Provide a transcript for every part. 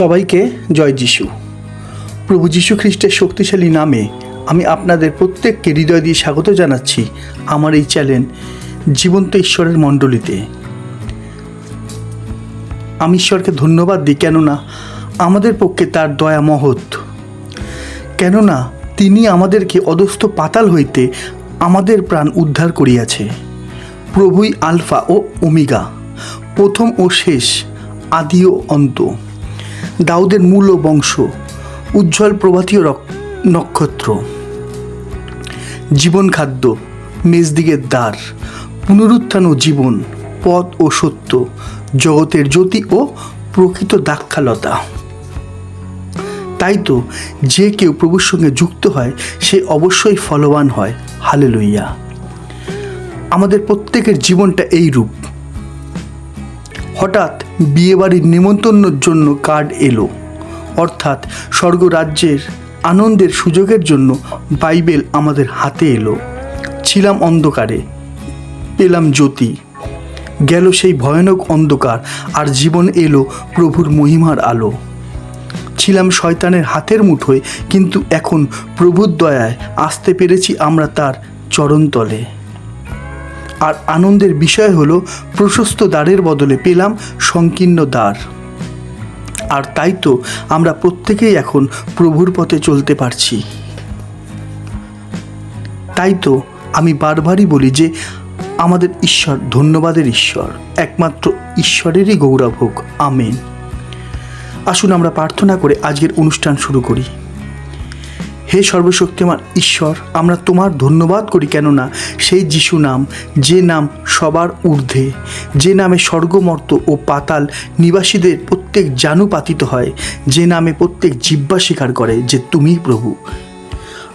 সবাইকে জয় যিশু। প্রভু যীশু খ্রিস্টের শক্তিশালী নামে আমি আপনাদের প্রত্যেককে হৃদয় দিয়ে স্বাগত জানাচ্ছি আমার এই চ্যানেল জীবন্ত ঈশ্বরের মণ্ডলীতে। আমি ঈশ্বরকে ধন্যবাদ দিই কেননা আমাদের পক্ষে তার দয়া মহৎ। কেননা তিনি আমাদেরকে অদস্থ পাতাল হইতে আমাদের প্রাণ উদ্ধার করিয়াছে। প্রভুই আলফা ও ওমিগা, প্রথম ও শেষ, আদি ও অন্ত। দাউদের মূল ও বংশ, উজ্জ্বল প্রভাতীয় নক্ষত্র। জীবন খাদ্য, মেজদিগের দ্বার, পুনরুত্থান ও জীবন, পথ ও সত্য, জগতের জ্যোতি ও প্রকৃত দাক্ষালতা। তাই তো যে কেউ প্রভুর সঙ্গে যুক্ত হয়, সে অবশ্যই ফলবান হয়। হালে লইয়া আমাদের প্রত্যেকের জীবনটা এই রূপ। হঠাৎ বিয়েবাড়ির নেমন্তন্নর জন্য কার্ড এলো। অর্থাৎ স্বর্গরাজ্যের আনন্দের সুযোগের জন্য বাইবেল আমাদের হাতে এলো। ছিলাম অন্ধকারে, পেলাম জ্যোতি। গেল সেই ভয়ানক অন্ধকার আর জীবন এলো প্রভুর মহিমার আলো। ছিলাম শয়তানের হাতের মুঠোয়, কিন্তু এখন প্রভুর দয়ায় আসতে পেরেছি আমরা তার চরণতলে। আর আনন্দের বিষয় হলো প্রশস্ত দ্বারের বদলে পেলাম সংকীর্ণ দ্বার। আর তাই তো আমরা প্রত্যেকেই এখন প্রভুর পথে চলতে পারছি। তাই তো আমি বারবারই বলি যে আমাদের ঈশ্বর ধন্যবাদের ঈশ্বর, একমাত্র ঈশ্বরেরই গৌরব হোক, আমেন। আসুন আমরা প্রার্থনা করে আজকের অনুষ্ঠান শুরু করি। হে সর্বশক্তিমান ঈশ্বর, আমরা তোমার ধন্যবাদ করি কেননা সেই যিশু নাম, যে নাম সবার ঊর্ধ্বে, যে নামে স্বর্গমর্ত ও পাতাল নিবাসীদের প্রত্যেক জানু পাতিত হয়, যে নামে প্রত্যেক জিব্বা স্বীকার করে যে তুমিই প্রভু।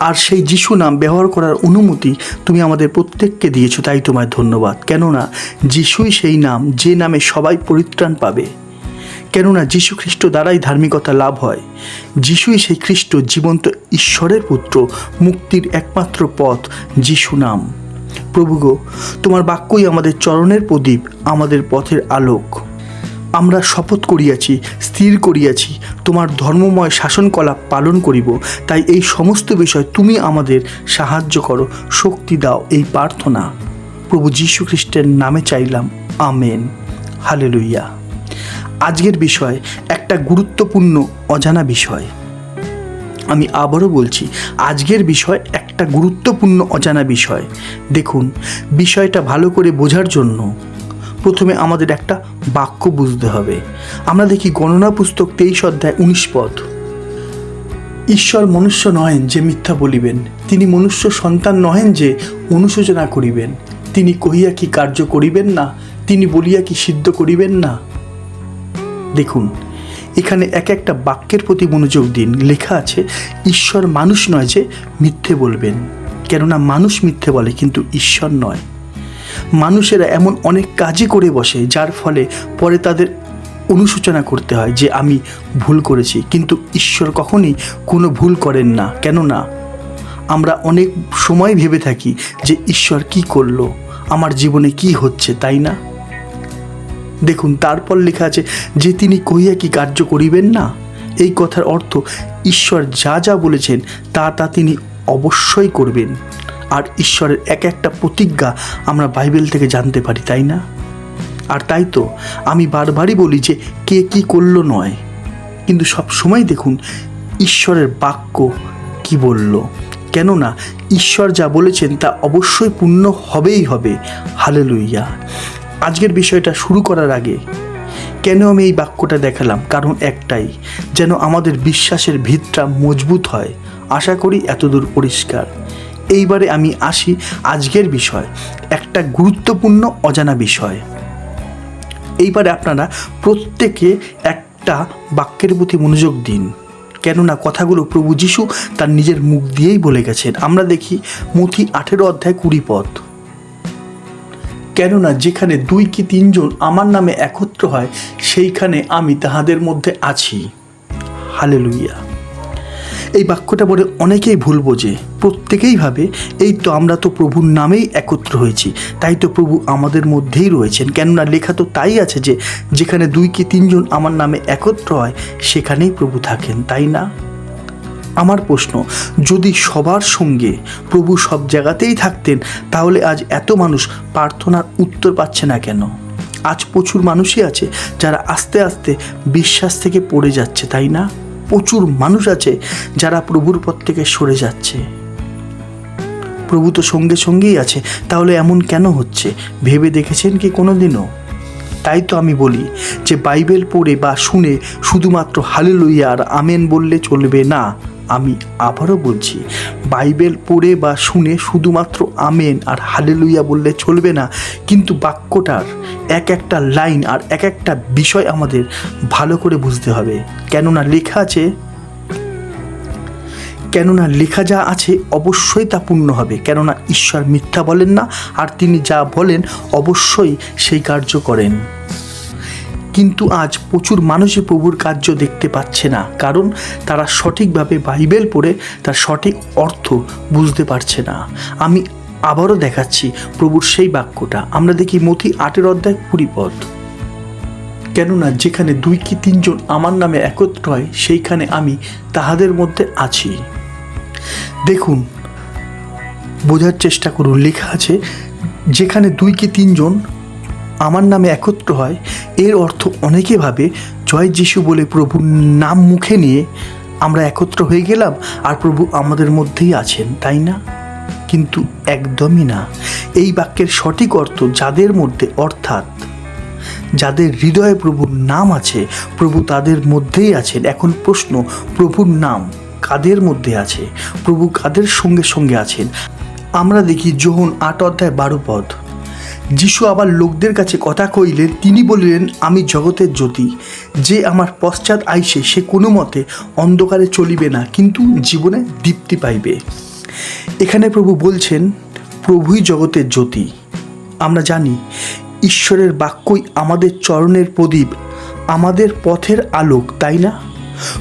আর সেই যিশু নাম ব্যবহার করার অনুমতি তুমি আমাদের প্রত্যেককে দিয়েছ, তাই তোমায় ধন্যবাদ। কেননা যিশুই সেই নাম, যে নামে সবাই পরিত্রাণ পাবে। কেননা যীশু খ্রিস্ট দ্বারাই ধার্মিকতা লাভ হয়। যিশুই সেই খ্রিস্ট, জীবন্ত ঈশ্বরের পুত্র, মুক্তির একমাত্র পথ, যিশু নাম। প্রভু গো, তোমার বাক্যই আমাদের চরণের প্রদীপ, আমাদের পথের আলোক। আমরা শপথ করিয়াছি, স্থির করিয়াছি, তোমার ধর্মময় শাসনকলা পালন করিব। তাই এই সমস্ত বিষয় তুমি আমাদের সাহায্য করো, শক্তি দাও এই প্রার্থনা। প্রভু যীশু খ্রিস্টের নামে চাইলাম, আমেন। হালেলুইয়া আজকের বিষয় একটা গুরুত্বপূর্ণ অজানা বিষয়। আমি আবারও বলছি, আজকের বিষয় একটা গুরুত্বপূর্ণ অজানা বিষয়। দেখুন, বিষয়টা ভালো করে বোঝার জন্য প্রথমে আমাদের একটা বাক্য বুঝতে হবে। আমরা দেখি গণনা পুস্তক তেইশ অধ্যায় উনিশ পদ। ঈশ্বর মনুষ্য নহেন যে মিথ্যা বলিবেন, তিনি মনুষ্য সন্তান নহেন যে অনুশোচনা করিবেন। তিনি কহিয়া কি কার্য করিবেন না, তিনি বলিয়া কি সিদ্ধ করিবেন না? দেখুন, এখানে এক একটা বাক্যের প্রতি মনোযোগ দিন। লেখা আছে, ঈশ্বর মানুষ নয় যে মিথ্যে বলবেন। কেননা মানুষ মিথ্যে বলে, কিন্তু ঈশ্বর নয়। মানুষেরা এমন অনেক কাজই করে বসে, যার ফলে পরে তাদের অনুশোচনা করতে হয় যে আমি ভুল করেছি। কিন্তু ঈশ্বর কখনই কোনো ভুল করেন না। কেননা, আমরা অনেক সময় ভেবে থাকি যে ঈশ্বর কি করল, আমার জীবনে কি হচ্ছে, তাই না? দেখুন, তারপর লেখা আছে, যে তিনি কহিয়া কি কার্য করিবেন না? এই কথার অর্থ, ঈশ্বর যা যা বলেছেন, তা তা তিনি অবশ্যই করবেন। আর ঈশ্বরের এক একটা প্রতিজ্ঞা আমরা বাইবেল থেকে জানতে পারি, তাই না? আর তাই তো, আমি বারবারই বলি যে, কে কি করল নয়। কিন্তু সব সময় দেখুন, ঈশ্বরের বাক্য কি বলল। কেননা, ঈশ্বর যা বলেছেন তা অবশ্যই পূর্ণ হবেই হবে। হালে হালেলুইয়া। আজকের বিষয়টা শুরু করার আগে কেন আমি এই বাক্যটা দেখালাম? কারণ একটাই, যেন আমাদের বিশ্বাসের ভিতটা মজবুত হয়। আশা করি এতদূর পরিষ্কার। এইবারে আমি আসি আজকের বিষয়, একটা গুরুত্বপূর্ণ অজানা বিষয়। এইবারে আপনারা প্রত্যেকে একটা বাক্যের প্রতি মনোযোগ দিন। কেননা কথাগুলো প্রভু যিশু তার নিজের মুখ দিয়েই বলে গেছেন। আমরা দেখি মথি আঠেরো অধ্যায় কুড়ি পথ। কেননা যেখানে দুই কি তিনজন আমার নামে একত্র হয়, সেইখানে আমি তাহাদের মধ্যে আছি। হালেলুইয়া এই বাক্যটা বলে অনেকেই ভুল বোঝে প্রত্যেকেই ভাবে, এই তো আমরা তো প্রভুর নামেই একত্র হয়েছি, তাই তো প্রভু আমাদের মধ্যেই রয়েছেন। কেননা লেখা তো তাই আছে যে, যেখানে দুই কি তিনজন আমার নামে একত্র হয়, সেখানেই প্রভু থাকেন, তাই না? আমার প্রশ্ন, যদি সবার সঙ্গে প্রভু সব জায়গাতেই থাকতেন, তাহলে আজ এত মানুষ প্রার্থনার উত্তর পাচ্ছে না কেন? আজ প্রচুর মানুষই আছে যারা আস্তে আস্তে বিশ্বাস থেকে পড়ে যাচ্ছে, তাই না? প্রচুর মানুষ আছে যারা প্রভুর পথ থেকে সরে যাচ্ছে। প্রভু তো সঙ্গে সঙ্গেই আছে, তাহলে এমন কেন হচ্ছে? ভেবে দেখেছেন কি কোনো দিনও তাই তো আমি বলি যে বাইবেল পড়ে বা শুনে শুধুমাত্র হালেলুইয়া আর আমেন বললে চলবে না। আমি আবারও বলছি, বাইবেল পড়ে বা শুনে শুধুমাত্র আমেন আর হালেলুইয়া বললে চলবে না। কিন্তু বাক্যটার এক একটা লাইন আর এক একটা বিষয় আমাদের ভালো করে বুঝতে হবে। কেননা লেখা আছে, কেননা লেখা যা আছে অবশ্যই তা পূর্ণ হবে। কেননা ঈশ্বর মিথ্যা বলেন না, আর তিনি যা বলেন অবশ্যই সেই কার্য করেন। কিন্তু আজ প্রচুর মানুষই প্রভুর কার্য দেখতে পাচ্ছে না। কারণ তারা সঠিকভাবে বাইবেল পড়ে তার সঠিক অর্থ বুঝতে পারছে না। আমি আবারও দেখাচ্ছি প্রভুর সেই বাক্যটা। আমরা দেখি মতি আটের অধ্যায় কুড়ি পদ। কেননা যেখানে দুই কি তিনজন আমার নামে একত্র হয়, সেইখানে আমি তাহাদের মধ্যে আছি। দেখুন, বোঝার চেষ্টা করুন। লেখা আছে, যেখানে দুই কি তিনজন আমার নামে একত্র হয়। এর অর্থ অনেকে ভাবে, জয় যিশু বলে প্রভুর নাম মুখে নিয়ে আমরা একত্র হয়ে গেলাম আর প্রভু আমাদের মধ্যেই আছেন, তাই না? কিন্তু একদমই না। এই বাক্যের সঠিক অর্থ যাদের মধ্যে, অর্থাৎ যাদের হৃদয়ে প্রভুর নাম আছে, প্রভু তাদের মধ্যেই আছেন। এখন প্রশ্ন, প্রভুর নাম কাদের মধ্যে আছে? প্রভু কাদের সঙ্গে সঙ্গে আছেন? আমরা দেখি যোহন আট অধ্যায় বারো পদ। যিশু আবার লোকদের কাছে কথা কইলেন তিনি বলিলেন, আমি জগতের জ্যোতি। যে আমার পশ্চাৎ আইসে, সে কোনো মতে অন্ধকারে চলিবে না, কিন্তু জীবনে দীপ্তি পাইবে। এখানে প্রভু বলছেন, প্রভুই জগতের জ্যোতি। আমরা জানি, ঈশ্বরের বাক্যই আমাদের চরণের প্রদীপ, আমাদের পথের আলোক, তাই না?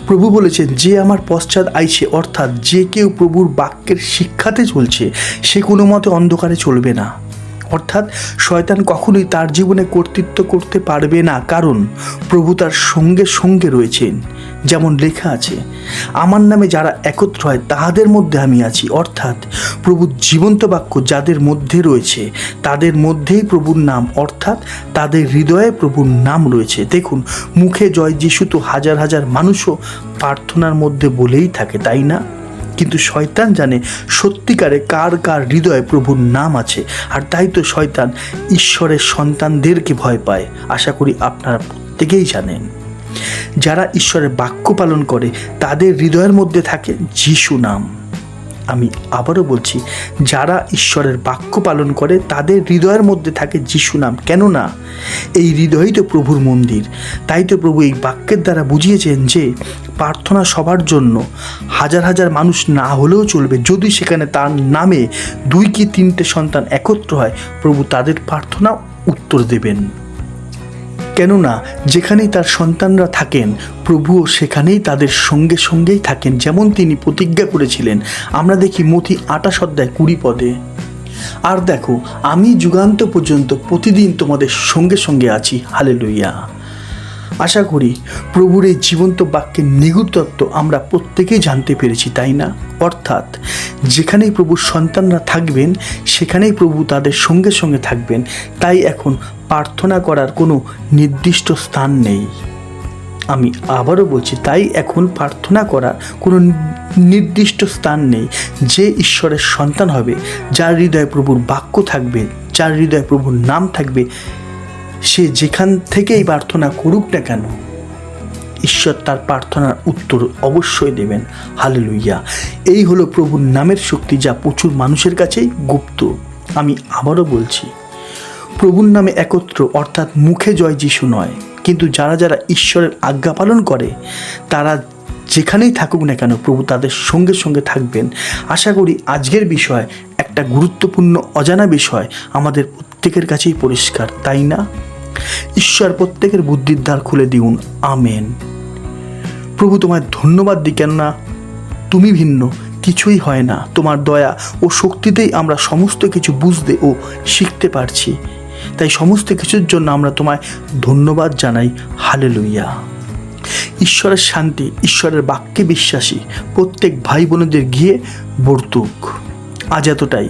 প্রভু বলেছেন, যে আমার পশ্চাৎ আইছে অর্থাৎ যে কেউ প্রভুর বাক্যের শিক্ষাতে চলছে, সে কোনো মতে অন্ধকারে চলবে না। অর্থাৎ শয়তান কখনোই তার জীবনে কর্তৃত্ব করতে পারবে না। কারণ প্রভু তার সঙ্গে সঙ্গে রয়েছেন। যেমন লেখা আছে, আমার নামে যারা একত্র হয়, তাহাদের মধ্যে আমি আছি। অর্থাৎ প্রভুর জীবন্ত বাক্য যাদের মধ্যে রয়েছে, তাদের মধ্যেই প্রভুর নাম। অর্থাৎ তাদের হৃদয়ে প্রভুর নাম রয়েছে। দেখুন, মুখে জয় যিশু তো হাজার হাজার মানুষও প্রার্থনার মধ্যে বলেই থাকে, তাই না? কিন্তু শয়তান জানে সত্যিকারে কার কার হৃদয়ে প্রভুর নাম আছে। আর তাই তো শয়তান ঈশ্বরের সন্তানদেরকে ভয় পায়। আশা করি আপনারা প্রত্যেকেই জানেন। যারা ঈশ্বরের বাক্য পালন করে, তাদের হৃদয়ের মধ্যে থাকে যিশু নাম। আমি আবারও বলছি, যারা ঈশ্বরের বাক্য পালন করে, তাদের হৃদয়ের মধ্যে থাকে যিশু নাম। কেননা, এই হৃদয়ই তো প্রভুর মন্দির। তাই তো প্রভু এই বাক্যের দ্বারা বুঝিয়েছেন যে, প্রার্থনা সবার জন্য হাজার হাজার মানুষ না হলেও চলবে। যদি সেখানে তার নামে দুই কি তিনটে সন্তান একত্র হয়, প্রভু তাদের প্রার্থনা উত্তর দেবেন। কেননা যেখানেই তার সন্তানরা থাকেন, প্রভুও সেখানেই তাদের সঙ্গে সঙ্গেই থাকেন, যেমন তিনি প্রতিজ্ঞা করেছিলেন। আমরা দেখি মতি আটাশ অধ্যায় কুড়ি পদে, আর দেখো, আমি যুগান্ত পর্যন্ত প্রতিদিন তোমাদের সঙ্গে সঙ্গে আছি। হালে লইয়া আশা করি প্রভুর এই জীবন্ত বাক্যের নিগুড় তত্ত্ব আমরা প্রত্যেকেই জানতে পেরেছি, তাই না? অর্থাৎ যেখানেই প্রভুর সন্তানরা থাকবেন, সেখানেই প্রভু তাদের সঙ্গে সঙ্গে থাকবেন। তাই এখন প্রার্থনা করার কোনো নির্দিষ্ট স্থান নেই। আমি আবারও বলছি, তাই এখন প্রার্থনা করার কোনো নির্দিষ্ট স্থান নেই। যে ঈশ্বরের সন্তান হবে, যার হৃদয়ে প্রভুর বাক্য থাকবে, যার হৃদয়ে প্রভুর নাম থাকবে সে যেখান থেকেই প্রার্থনা করুক না কেন, ঈশ্বর তার প্রার্থনার উত্তর অবশ্যই দেবেন। হালেলুইয়া এই হলো প্রভুর নামের শক্তি যা প্রচুর মানুষের কাছেই গুপ্ত। আমি আবারও বলছি, প্রভুর নামে একত্র অর্থাৎ মুখে জয় যিশু নয়, কিন্তু যারা যারা ঈশ্বরের আজ্ঞা পালন করে, তারা যেখানেই থাকুক না কেন প্রভু তাদের সঙ্গে সঙ্গে থাকবেন। আশা করি আজকের বিষয় একটা গুরুত্বপূর্ণ অজানা বিষয় আমাদের প্রত্যেকের কাছেই পরিষ্কার, তাই না? ঈশ্বর প্রত্যেকের বুদ্ধির দ্বার খুলে দিউন। আমেন। প্রভু তোমায় ধন্যবাদ দিই, কেননা তুমি ভিন্ন, কিছুই হয় না। তোমার দয়া ও শক্তিতেই আমরা সমস্ত কিছু বুঝতে ও শিখতে পারছি। তাই সমস্ত কিছুর জন্য আমরা তোমায় ধন্যবাদ জানাই। হালে লইয়া ঈশ্বরের শান্তি, ঈশ্বরের বাক্যে বিশ্বাসী প্রত্যেক ভাই বোনদের গিয়ে বর্তুক। আজ এতটাই।